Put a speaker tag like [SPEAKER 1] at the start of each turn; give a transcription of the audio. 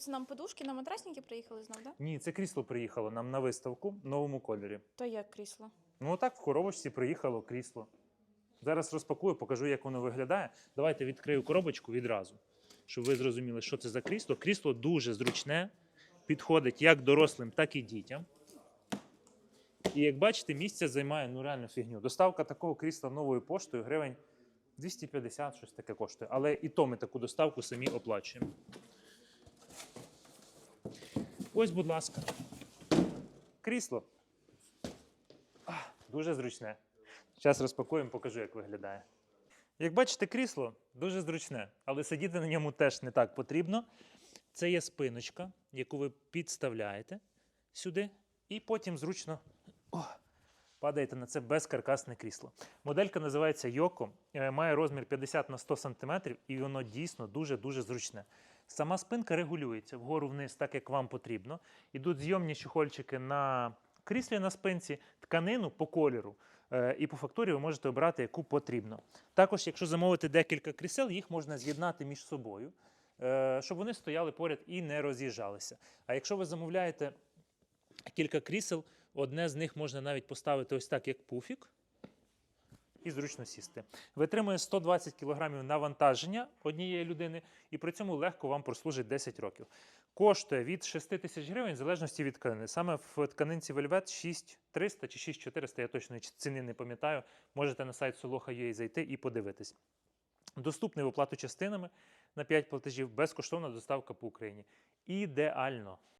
[SPEAKER 1] Це нам подушки на матрасники приїхали знов, да?
[SPEAKER 2] Ні, це крісло приїхало нам на виставку в новому кольорі.
[SPEAKER 1] То як крісло?
[SPEAKER 2] Ну отак в коробочці приїхало крісло. Зараз розпакую, покажу, як воно виглядає. Давайте відкрию коробочку відразу, щоб ви зрозуміли, що це за крісло. Крісло дуже зручне, підходить як дорослим, так і дітям. І як бачите, місце займає ну реально фігню. Доставка такого крісла новою поштою гривень 250, щось таке коштує. Але і то ми таку доставку самі оплачуємо. Ось, будь ласка, крісло. Дуже зручне. Зараз розпакуємо, покажу, як виглядає. Як бачите, крісло дуже зручне, але сидіти на ньому теж не так потрібно. Це є спиночка, яку ви підставляєте сюди, і потім зручно о, падаєте на це безкаркасне крісло. Моделька називається Йоко, е, має розмір 50 на 100 см, і воно дійсно дуже-дуже зручне. Сама спинка регулюється вгору-вниз, так як вам потрібно. Ідуть зйомні чохольчики на кріслі на спинці, тканину по кольору. е, І по фактурі ви можете обрати, яку потрібно. Також, якщо замовити декілька крісел, їх можна з'єднати між собою, е, щоб вони стояли поряд і не роз'їжджалися. А якщо ви замовляєте кілька крісел, одне з них можна навіть поставити ось так, як пуфік, і зручно сісти. Витримує 120 кг навантаження однієї людини, і при цьому легко вам прослужить 10 років. Коштує від 6 тисяч гривень в залежності від тканини. Саме в тканинці Velvet 6300 чи 6400, я точно ціни не пам'ятаю. Можете на сайт Soloha.ua зайти і подивитись. Доступний в оплату частинами на 5 платежів, безкоштовна доставка по Україні. Ідеально.